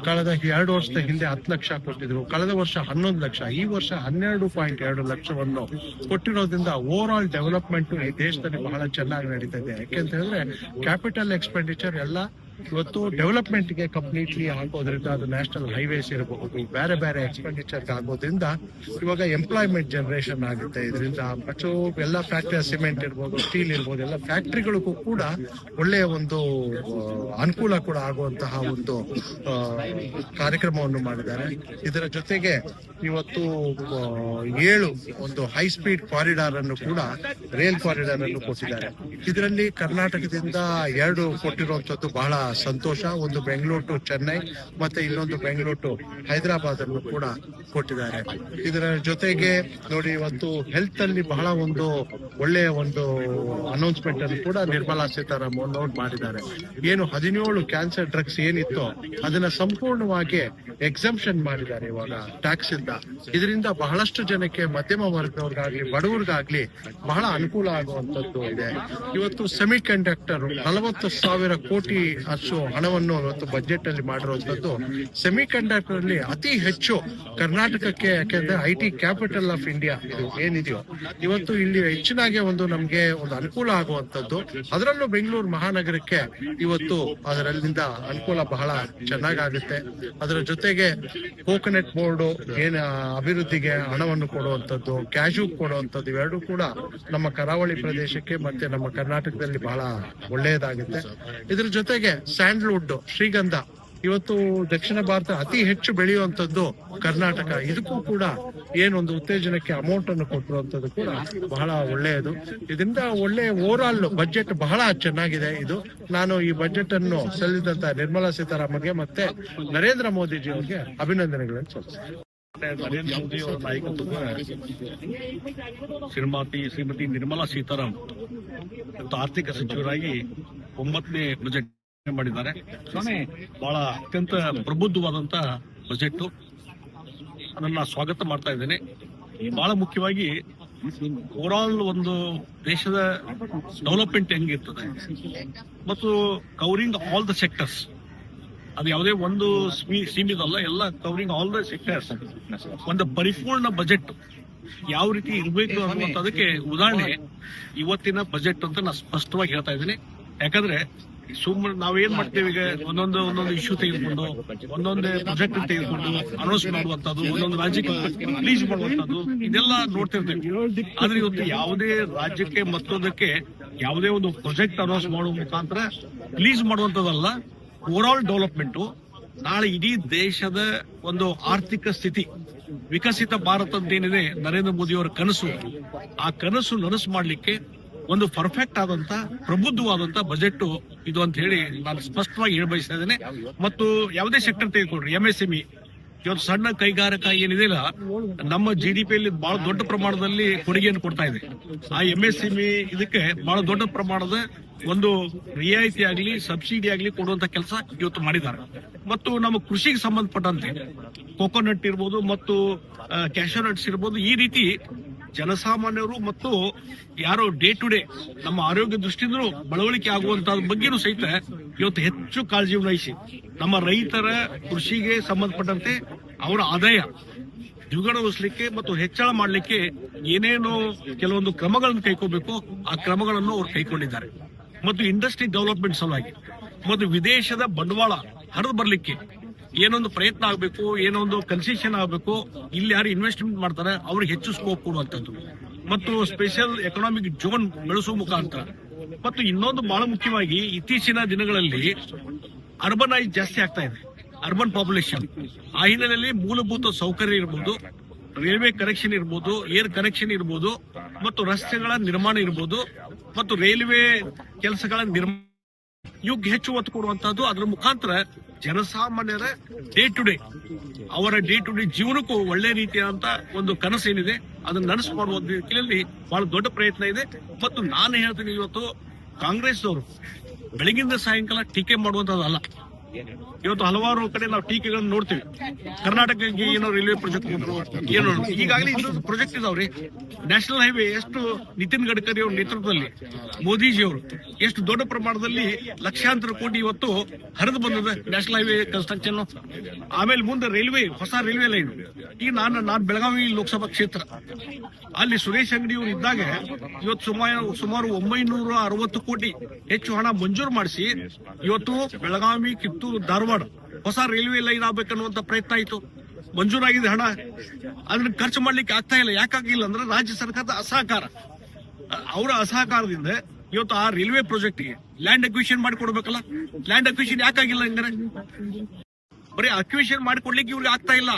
ಕಳೆದ ಎರಡು ವರ್ಷದ ಹಿಂದೆ ಹತ್ತು ಲಕ್ಷ ಕೊಟ್ಟಿದ್ರು, ಕಳೆದ ವರ್ಷ ಹನ್ನೊಂದು ಲಕ್ಷ, ಈ ವರ್ಷ ಹನ್ನೆರಡು ಪಾಯಿಂಟ್ ಎರಡು ಲಕ್ಷವನ್ನು ಕೊಟ್ಟಿರೋದ್ರಿಂದ ಓವರ್ ಆಲ್ ಡೆವಲಪ್ಮೆಂಟ್ ಈ ದೇಶದಲ್ಲಿ ಬಹಳ ಚೆನ್ನಾಗಿ ನಡೀತಾ ಇದೆ. ಯಾಕೆಂತ ಹೇಳಿದ್ರೆ ಕ್ಯಾಪಿಟಲ್ ಎಕ್ಸ್ಪೆಂಡಿಚರ್ ಎಲ್ಲ ಇವತ್ತು ಡೆವಲಪ್ಮೆಂಟ್ಗೆ ಕಂಪ್ಲೀಟ್ಲಿ ಹಾಕೋದ್ರಿಂದ ಅದು ನ್ಯಾಷನಲ್ ಹೈವೇಸ್ ಇರಬಹುದು ಬೇರೆ ಬೇರೆ ಎಕ್ಸ್ಪೆಂಡಿಚರ್ ಆಗೋದ್ರಿಂದ ಇವಾಗ ಎಂಪ್ಲಾಯ್ಮೆಂಟ್ ಜನರೇಷನ್ ಆಗುತ್ತೆ. ಇದರಿಂದ ಮತ್ತು ಎಲ್ಲ ಫ್ಯಾಕ್ಟರಿ ಸಿಮೆಂಟ್ ಇರ್ಬೋದು ಸ್ಟೀಲ್ ಇರ್ಬೋದು, ಎಲ್ಲ ಫ್ಯಾಕ್ಟರಿಗಳಿಗೂ ಕೂಡ ಒಳ್ಳೆಯ ಒಂದು ಅನುಕೂಲ ಕೂಡ ಆಗುವಂತಹ ಒಂದು ಕಾರ್ಯಕ್ರಮವನ್ನು ಮಾಡಿದ್ದಾರೆ. ಇದರ ಜೊತೆಗೆ ಇವತ್ತು ಏಳು ಒಂದು ಹೈ ಸ್ಪೀಡ್ ಕಾರಿಡಾರ್ ಅನ್ನು ಕೂಡ ರೇಲ್ ಕಾರಿಡಾರ್ ಅನ್ನು ಕೊಟ್ಟಿದ್ದಾರೆ. ಇದರಲ್ಲಿ ಕರ್ನಾಟಕದಿಂದ ಎರಡು ಕೊಟ್ಟಿರುವಂತದ್ದು ಬಹಳ ಸಂತೋಷ, ಒಂದು ಬೆಂಗಳೂರು ಟು ಚೆನ್ನೈ, ಮತ್ತೆ ಇನ್ನೊಂದು ಬೆಂಗಳೂರು ಟು ಹೈದರಾಬಾದ್ ಅನ್ನು ಕೂಡ ಕೊಟ್ಟಿದ್ದಾರೆ. ಇದರ ಜೊತೆಗೆ ನೋಡಿ, ಇವತ್ತು ಹೆಲ್ತ್ ಅಲ್ಲಿ ಬಹಳ ಒಂದು ಒಳ್ಳೆಯ ಒಂದು ಅನೌನ್ಸ್ಮೆಂಟ್ ಅನ್ನು ಕೂಡ ನಿರ್ಮಲಾ ಸೀತಾರಾಮನ್ ಅವರು ಮಾಡಿದ್ದಾರೆ. ಏನು ಹದಿನೇಳು ಕ್ಯಾನ್ಸರ್ ಡ್ರಗ್ಸ್ ಏನಿತ್ತು ಅದನ್ನ ಸಂಪೂರ್ಣವಾಗಿ ಎಕ್ಸಂಪ್ಷನ್ ಮಾಡಿದ್ದಾರೆ ಇವಾಗ ಟ್ಯಾಕ್ಸ್ ಇಂದ. ಇದರಿಂದ ಬಹಳಷ್ಟು ಜನಕ್ಕೆ ಮಧ್ಯಮ ವರ್ಗದವ್ರಿಗಾಗ್ಲಿ, ಬಡವರಿಗಾಗ್ಲಿ ಬಹಳ ಅನುಕೂಲ ಆಗುವಂತದ್ದು ಇದೆ. ಇವತ್ತು ಸೆಮಿ ಕಂಡಕ್ಟರ್ ನಲವತ್ತು ಸಾವಿರ ಕೋಟಿ ಅಷ್ಟು ಹಣವನ್ನು ಇವತ್ತು ಬಜೆಟ್ ಅಲ್ಲಿ ಮಾಡಿರುವಂತದ್ದು ಸೆಮಿ ಕಂಡಕ್ಟರ್ ಅಲ್ಲಿ ಅತಿ ಹೆಚ್ಚು ಕರ್ನಾಟಕಕ್ಕೆ, ಯಾಕೆಂದ್ರೆ I T capital of India ಇದು ಏನಿದೆಯೋ. ಇವತ್ತು ಇಲ್ಲಿ ಹೆಚ್ಚಿನಾಗೆ ಒಂದು ನಮ್ಗೆ ಒಂದು ಅನುಕೂಲ ಆಗುವಂತದ್ದು ಅದರಲ್ಲೂ ಬೆಂಗಳೂರು ಮಹಾನಗರಕ್ಕೆ ಇವತ್ತು ಅದರಲ್ಲಿಂದ ಅನುಕೂಲ ಬಹಳ ಚೆನ್ನಾಗಾಗುತ್ತೆ. ಅದರ ಜೊತೆಗೆ ಕೋಕೋನಟ್ ಬೋರ್ಡ್ ಏನ ಅಭಿವೃದ್ಧಿಗೆ ಹಣವನ್ನು ಕೊಡುವಂತದ್ದು ಕ್ಯಾಶು ಕೊಡುವಂತದ್ದು ಇವೆರಡು ಕೂಡ ನಮ್ಮ ಕರಾವಳಿ ಪ್ರದೇಶಕ್ಕೆ ಮತ್ತೆ ನಮ್ಮ ಕರ್ನಾಟಕದಲ್ಲಿ ಬಹಳ ಒಳ್ಳೆಯದಾಗುತ್ತೆ. ಇದ್ರ ಜೊತೆಗೆ ಸ್ಯಾಂಡ್ಲ್ವುಡ್, ಶ್ರೀಗಂಧ. ಇವತ್ತು ದಕ್ಷಿಣ ಭಾರತ ಅತಿ ಹೆಚ್ಚು ಬೆಳೆಯುವಂತದ್ದು ಕರ್ನಾಟಕ. ಇದಕ್ಕೂ ಕೂಡ ಏನೊಂದು ಉತ್ತೇಜನಕ್ಕೆ ಅಮೌಂಟ್ ಅನ್ನು ಕೊಟ್ಟಿರುವಂತದ್ದು ಕೂಡ ಬಹಳ ಒಳ್ಳೆಯದು. ಇದರಿಂದ ಒಳ್ಳೆ ಓವರ್ ಆಲ್ ಬಜೆಟ್ ಬಹಳ ಚೆನ್ನಾಗಿದೆ ಇದು. ನಾನು ಈ ಬಜೆಟ್ ಅನ್ನು ಸಲ್ಲಿಸಿದಂತ ನಿರ್ಮಲಾ ಸೀತಾರಾಮನ್ಗೆ ಮತ್ತೆ ನರೇಂದ್ರ ಮೋದಿಜಿ ಅವರಿಗೆ ಅಭಿನಂದನೆಗಳನ್ನು ಸಲ್ಲಿಸ್ತೇನೆ. ನರೇಂದ್ರ ಮೋದಿ ಅವರ ಶ್ರೀಮತಿ ಶ್ರೀಮತಿ ನಿರ್ಮಲಾ ಸೀತಾರಾಮನ್ ಆರ್ಥಿಕ ಸಚಿವರಾಗಿ ಒಂಬತ್ತನೇ ಬಜೆಟ್ ಮಾಡಿದ್ದಾರೆ. ಬಹಳ ಅತ್ಯಂತ ಪ್ರಬುದ್ಧವಾದಂತಹ ಬಜೆಟ್ ಅದನ್ನ ಸ್ವಾಗತ ಮಾಡ್ತಾ ಇದ್ದೇನೆ. ಬಹಳ ಮುಖ್ಯವಾಗಿ ಓವರಾಲ್ ಒಂದು ದೇಶದ ಡೆವಲಪ್ಮೆಂಟ್ ಹೆಂಗಿರ್ತದೆ, ಮತ್ತು ಕವರಿಂಗ್ ಆಲ್ ದ ಸೆಕ್ಟರ್ಸ್ ಅದು ಯಾವುದೇ ಒಂದು ಸ್ಮಿ- ಸೀಮಿತ ಅಲ್ಲ, ಎಲ್ಲ ಕವರಿಂಗ್ ಆಲ್ ದ ಸೆಕ್ಟರ್ಸ್ ಒಂದು ಪರಿಪೂರ್ಣ ಬಜೆಟ್ ಯಾವ ರೀತಿ ಇರಬೇಕು ಅನ್ನುವಂಥದಕ್ಕೆ ಉದಾಹರಣೆ, ಇವತ್ತಿನ ಬಜೆಟ್ ಅಂತ ನಾನು ಸ್ಪಷ್ಟವಾಗಿ ಹೇಳ್ತಾ ಇದ್ದೀನಿ. ಯಾಕಂದ್ರೆ ಸುಮ್ಮನೆ ನಾವೇನ್ ಮಾಡ್ತೇವೆ ಈಗ? ಒಂದೊಂದು ಒಂದೊಂದು ಇಶ್ಯೂ ತೆಗೆದುಕೊಂಡು, ಒಂದೊಂದು ಪ್ರಾಜೆಕ್ಟ್ ತೆಗೆದುಕೊಂಡು ಅನೌನ್ಸ್ ಮಾಡುವಂತದ್ದು ಒಂದೊಂದು ರಾಜ್ಯಕ್ಕೆ ರಿಲೀಸ್ ಮಾಡುವಂತದ್ದು ಇದೆಲ್ಲ ನೋಡ್ತಿರ್ತೇವೆ ಆದ್ರೆ ಇವತ್ತು ಯಾವುದೇ ರಾಜ್ಯಕ್ಕೆ ಮತ್ತೊಂದಕ್ಕೆ ಯಾವುದೇ ಒಂದು ಪ್ರಾಜೆಕ್ಟ್ ಅನೌನ್ಸ್ ಮಾಡುವ ಮುಖಾಂತರ ರಿಲೀಸ್ ಮಾಡುವಂತದಲ್ಲ ಓವರ್ ಆಲ್ ಡೆವಲಪ್ಮೆಂಟ್ ನಾಳೆ ಇಡೀ ದೇಶದ ಒಂದು ಆರ್ಥಿಕ ಸ್ಥಿತಿ, ವಿಕಸಿತ ಭಾರತದ್ದೇನಿದೆ, ನರೇಂದ್ರ ಮೋದಿ ಅವರ ಕನಸು. ಆ ಕನಸು ನನಸು ಮಾಡ್ಲಿಕ್ಕೆ ಒಂದು ಪರ್ಫೆಕ್ಟ್ ಆದಂತ, ಪ್ರಬುದ್ಧವಾದಂತ ಬಜೆಟ್ ಇದು ಅಂತ ಹೇಳಿ ನಾನು ಸ್ಪಷ್ಟವಾಗಿ ಹೇಳ ಬಯಸ್ತಾ ಮತ್ತು ಯಾವುದೇ ಸೆಕ್ಟರ್ ತೆಗೆದುಕೊಂಡ್ರಿ ಎಂ ಎಸ್ ಎಂಇ ಇವತ್ತು ಸಣ್ಣ ಕೈಗಾರಿಕಾ ಏನಿದೆಯಲ್ಲ ನಮ್ಮ ಜಿ ಡಿ ಪಿಯಲ್ಲಿ ಬಹಳ ದೊಡ್ಡ ಪ್ರಮಾಣದಲ್ಲಿ ಕೊಡುಗೆಯನ್ನು ಕೊಡ್ತಾ ಇದೆ. ಆ ಎಂ ಎಸ್ ಎಂಇ ಇದಕ್ಕೆ ಬಹಳ ದೊಡ್ಡ ಪ್ರಮಾಣದ ಒಂದು ರಿಯಾಯಿತಿ ಆಗಲಿ, ಸಬ್ಸಿಡಿ ಆಗಲಿ ಕೊಡುವಂತ ಕೆಲಸ ಇವತ್ತು ಮಾಡಿದ್ದಾರೆ. ಮತ್ತು ನಮ್ಮ ಕೃಷಿಗೆ ಸಂಬಂಧಪಟ್ಟಂತೆ ಕೋಕೋನಟ್ ಇರ್ಬೋದು ಮತ್ತು ಕ್ಯಾಶೋ ನಟ್ಸ್ ಇರ್ಬೋದು, ಈ ರೀತಿ ಜನಸಾಮಾನ್ಯರು ಮತ್ತು ಯಾರೋ ಡೇ ಟು ಡೇ ನಮ್ಮ ಆರೋಗ್ಯ ದೃಷ್ಟಿಯಿಂದಲೂ ಬಳವಳಿಕೆ ಆಗುವಂತ ಬಗ್ಗೆನೂ ಸಹಿತ ಇವತ್ತು ಹೆಚ್ಚು ಕಾಳಜಿ ವಹಿಸಿ. ನಮ್ಮ ರೈತರ ಕೃಷಿಗೆ ಸಂಬಂಧಪಟ್ಟಂತೆ ಅವರ ಆದಾಯ ದ್ವಿಗುಣಗೊಳಿಸಲಿಕ್ಕೆ ಮತ್ತು ಹೆಚ್ಚಳ ಮಾಡಲಿಕ್ಕೆ ಏನೇನು ಕೆಲವೊಂದು ಕ್ರಮಗಳನ್ನು ಕೈಕೋಬೇಕು ಆ ಕ್ರಮಗಳನ್ನು ಅವರು ಕೈಗೊಂಡಿದ್ದಾರೆ ಮತ್ತು ಇಂಡಸ್ಟ್ರಿ ಡೆವಲಪ್ಮೆಂಟ್ ಸಲುವಾಗಿ. ಮತ್ತು ವಿದೇಶದ ಬಂಡವಾಳ ಹರಿದು ಬರಲಿಕ್ಕೆ ಏನೊಂದು ಪ್ರಯತ್ನ ಆಗಬೇಕು, ಏನೊಂದು ಕನ್ಸೆಷನ್ ಆಗಬೇಕು, ಇಲ್ಲಿ ಯಾರು ಇನ್ವೆಸ್ಟ್ಮೆಂಟ್ ಮಾಡ್ತಾರೆ, ಅವ್ರಿಗೆ ಹೆಚ್ಚು ಸ್ಕೋಪ್ ಕೊಡುವಂಥದ್ದು. ಮತ್ತು ಸ್ಪೆಷಲ್ ಎಕನಾಮಿಕ್ ಜೋನ್ ಬೆಳೆಸುವ ಮುಖಾಂತರ. ಮತ್ತು ಇನ್ನೊಂದು ಬಹಳ ಮುಖ್ಯವಾಗಿ ಇತ್ತೀಚಿನ ದಿನಗಳಲ್ಲಿ ಅರ್ಬನೈಸ್ ಜಾಸ್ತಿ ಆಗ್ತಾ ಇದೆ. ಅರ್ಬನ್ ಪಾಪ್ಯುಲೇಷನ್ ಆ ಹಿನ್ನೆಲೆಯಲ್ಲಿ ಮೂಲಭೂತ ಸೌಕರ್ಯ ಇರ್ಬೋದು ರೈಲ್ವೆ ಕನೆಕ್ಷನ್ ಇರ್ಬೋದು ಏರ್ ಕನೆಕ್ಷನ್ ಇರ್ಬೋದು, ಮತ್ತು ರಸ್ತೆಗಳ ನಿರ್ಮಾಣ ಇರ್ಬೋದು, ಮತ್ತು ರೈಲ್ವೆ ಕೆಲಸಗಳ ನಿರ್ಮಾಣ. ಇವಕ್ಕೆ ಹೆಚ್ಚು ಒತ್ತು ಕೊಡುವಂತಹದ್ದು ಅದರ ಮುಖಾಂತರ ಜನಸಾಮಾನ್ಯರ ಡೇ ಟು ಡೇ ಅವರ ಡೇ ಟು ಡೇ ಜೀವನಕ್ಕೂ ಒಳ್ಳೆ ರೀತಿಯಾದಂತ ಒಂದು ಕನಸು ಏನಿದೆ, ಅದನ್ನ ನನಸು ಮಾಡುವ ದಿಕ್ಕಿನಲ್ಲಿ ಬಹಳ ದೊಡ್ಡ ಪ್ರಯತ್ನ ಇದೆ. ಮತ್ತು ನಾನು ಹೇಳ್ತೀನಿ ಇವತ್ತು ಕಾಂಗ್ರೆಸ್ ಅವರು ಬೆಳಗಿಂದ ಸಾಯಂಕಾಲ ಟೀಕೆ ಮಾಡುವಂತದ್ದಲ್ಲ ಇವತ್ತು ಹಲವಾರು ಕಡೆ ನಾವು ಟೀಕೆಗಳನ್ನು ನೋಡ್ತೀವಿ. ಕರ್ನಾಟಕಕ್ಕೆ ಏನೋ ರೈಲ್ವೆ ಪ್ರಾಜೆಕ್ಟ್ ಏನು ಈಗಾಗಲೇ ಇನ್ನೊಂದು ಪ್ರಾಜೆಕ್ಟ್ ಇದಾವ್ರಿ. ನ್ಯಾಷನಲ್ ಹೈವೇ ಎಷ್ಟು ನಿತಿನ್ ಗಡ್ಕರಿ ಅವ್ರ ನೇತೃತ್ವದಲ್ಲಿ ಮೋದಿಜಿ ಅವರು ಎಷ್ಟು ದೊಡ್ಡ ಪ್ರಮಾಣದಲ್ಲಿ ಲಕ್ಷಾಂತರ ಕೋಟಿ ಇವತ್ತು ಹರಿದು ಬಂದಿದೆ ನ್ಯಾಷನಲ್ ಹೈವೇ ಕನ್ಸ್ಟ್ರಕ್ಷನ್ ಆಮೇಲೆ ಮುಂದೆ ರೈಲ್ವೆ ಹೊಸ ರೈಲ್ವೆ ಲೈನ್ ಈಗ ನಾನು ನಾನು ಬೆಳಗಾವಿ ಲೋಕಸಭಾ ಕ್ಷೇತ್ರ. ಅಲ್ಲಿ ಸುರೇಶ್ ಅಂಗಡಿ ಅವರು ಇದ್ದಾಗ ಇವತ್ತು ಸುಮಾರು ಸುಮಾರು ಒಂಬೈನೂರ ಅರವತ್ತು ಕೋಟಿ ಹೆಚ್ಚು ಹಣ ಮಂಜೂರು ಮಾಡಿಸಿ ಇವತ್ತು ಬೆಳಗಾವಿ ಕಿತ್ತೂರು ಧಾರವಾಡ. ಹೊಸ ರೈಲ್ವೆ ಲೈನ್ ಆಗ್ಬೇಕನ್ನುವಂತ ಪ್ರಯತ್ನ ಆಯಿತು. ಮಂಜೂರಾಗಿದೆ ಹಣ. ಅದನ್ನ ಖರ್ಚು ಮಾಡ್ಲಿಕ್ಕೆ ಆಗ್ತಾ ಇಲ್ಲ. ಯಾಕಾಗಿಲ್ಲ ಅಂದ್ರೆ ರಾಜ್ಯ ಸರ್ಕಾರದ ಅಸಹಕಾರ. ಅವರ ಅಸಹಕಾರದಿಂದ ಇವತ್ತು ಆ ರೈಲ್ವೆ ಪ್ರಾಜೆಕ್ಟ್ಗೆ ಲ್ಯಾಂಡ್ ಅಕ್ವಿಷನ್ ಮಾಡಿಕೊಡ್ಬೇಕಲ್ಲ? ಲ್ಯಾಂಡ್ ಅಕ್ವಿಷನ್ ಯಾಕಾಗಿಲ್ಲ ಹಂಗಾರೆ ಬರೀ ಅಕ್ವಿಷನ್ ಮಾಡಿಕೊಡ್ಲಿಕ್ಕೆ ಇವ್ರಿಗೆ ಆಗ್ತಾ ಇಲ್ಲ.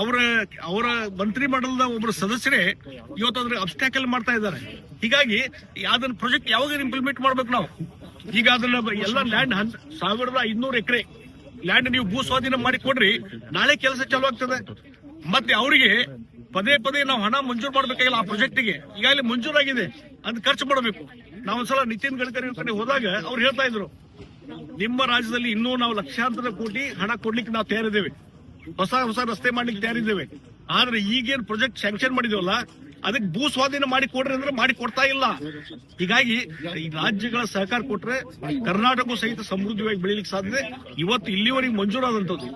ಅವರ ಅವರ ಮಂತ್ರಿ ಮಂಡಲದ ಒಬ್ಬರು ಸದಸ್ಯರೇ ಇವತ್ತು ಅದ್ರ ಅಬ್ಸ್ಟ್ಯಾಕಲ್ ಮಾಡ್ತಾ ಇದ್ದಾರೆ. ಹೀಗಾಗಿ ಅದನ್ನ ಪ್ರಾಜೆಕ್ಟ್ ಯಾವಾಗ ಇಂಪ್ಲಿಮೆಂಟ್ ಮಾಡ್ಬೇಕು ನಾವು? ಈಗ ಅದನ್ನ ಎಲ್ಲ ಲ್ಯಾಂಡ್ ಸಾವಿರದ ಐದ್ನೂರು ಎಕರೆ ಲ್ಯಾಂಡ್ ನೀವು ಭೂ ಸ್ವಾಧೀನ ಮಾಡಿ ಕೊಡ್ರಿ, ನಾಳೆ ಕೆಲಸ ಚಾಲು ಆಗ್ತದೆ. ಮತ್ತೆ ಅವರಿಗೆ ಪದೇ ಪದೇ ನಾವು ಹಣ ಮಂಜೂರು ಮಾಡ್ಬೇಕಾಗಿಲ್ಲ ಆ ಪ್ರಾಜೆಕ್ಟ್ಗೆ ಈಗಾಗಲೇ ಮಂಜೂರಾಗಿದೆ ಅದ್ ಖರ್ಚು ಮಾಡಬೇಕು. ನಾವು ಒಂದ್ಸಲ ನಿತಿನ್ ಗಡ್ಕರಿ ಕಡೆ ಹೋದಾಗ ಅವ್ರು ಹೇಳ್ತಾ ಇದ್ರು, ನಿಮ್ಮ ರಾಜ್ಯದಲ್ಲಿ ಇನ್ನೂ ನಾವು ಲಕ್ಷಾಂತರ ಕೋಟಿ ಹಣ ಕೊಡ್ಲಿಕ್ಕೆ ನಾವು ತಯಾರಿದ್ದೇವೆ. ಹೊಸ ಹೊಸ ರಸ್ತೆ ಮಾಡ್ಲಿಕ್ಕೆ ತಯಾರಿದ್ದೇವೆ. ಆದ್ರೆ ಈಗೇನ್ ಪ್ರಾಜೆಕ್ಟ್ ಸ್ಯಾಂಕ್ಷನ್ ಮಾಡಿದೇವಲ್ಲ ಅದಕ್ಕೆ ಭೂ ಸ್ವಾಧೀನ ಮಾಡಿ ಕೊಡ್ರಿ ಅಂದ್ರೆ ಮಾಡಿ ಕೊಡ್ತಾ ಇಲ್ಲ. ಹೀಗಾಗಿ ಈ ರಾಜ್ಯಗಳ ಸಹಕಾರ ಕೊಟ್ರೆ ಕರ್ನಾಟಕ ಸಹಿತ ಸಮೃದ್ಧವಾಗಿ ಬೆಳಿಲಿಕ್ಕೆ ಸಾಧ್ಯತೆ ಇವತ್ತು ಇಲ್ಲಿವರೆಗೆ ಮಂಜೂರಾದಂತದ್ದು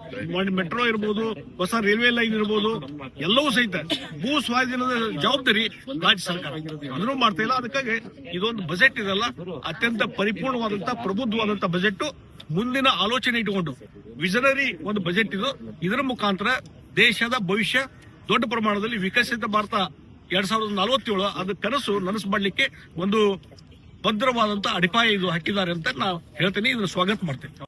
ಮೆಟ್ರೋ ಇರ್ಬೋದು, ಹೊಸ ರೈಲ್ವೆ ಲೈನ್ ಇರ್ಬೋದು, ಎಲ್ಲವೂ ಸಹಿತ ಭೂ ಸ್ವಾಧೀನದ ಜವಾಬ್ದಾರಿ ರಾಜ್ಯ ಸರ್ಕಾರ. ಅದನ್ನು ಮಾಡ್ತಾ ಇಲ್ಲ. ಅದಕ್ಕಾಗಿ ಇದೊಂದು ಬಜೆಟ್ ಇದಲ್ಲ. ಅತ್ಯಂತ ಪರಿಪೂರ್ಣವಾದಂತಹ ಪ್ರಬುದ್ಧವಾದಂತಹ ಬಜೆಟ್. ಮುಂದಿನ ಆಲೋಚನೆ ಇಟ್ಟುಕೊಂಡು ವಿಷನರಿ ಒಂದು ಬಜೆಟ್ ಇದು. ಇದರ ಮುಖಾಂತರ ದೇಶದ ಭವಿಷ್ಯ ದೊಡ್ಡ ಪ್ರಮಾಣದಲ್ಲಿ ವಿಕಸಿತ ಭಾರತ ಎರಡ್ ಸಾವಿರದ ನಲವತ್ತೇಳು ಅದ ಕನಸು ನನಸು ಮಾಡಲಿಕ್ಕೆ ಒಂದು ಭದ್ರವಾದಂತ ಅಡಿಪಾಯ ಇದು ಹಾಕಿದ್ದಾರೆ ಅಂತ ನಾವು ಹೇಳ್ತೇನೆ. ಇದನ್ನ ಸ್ವಾಗತ ಮಾಡ್ತೇನೆ.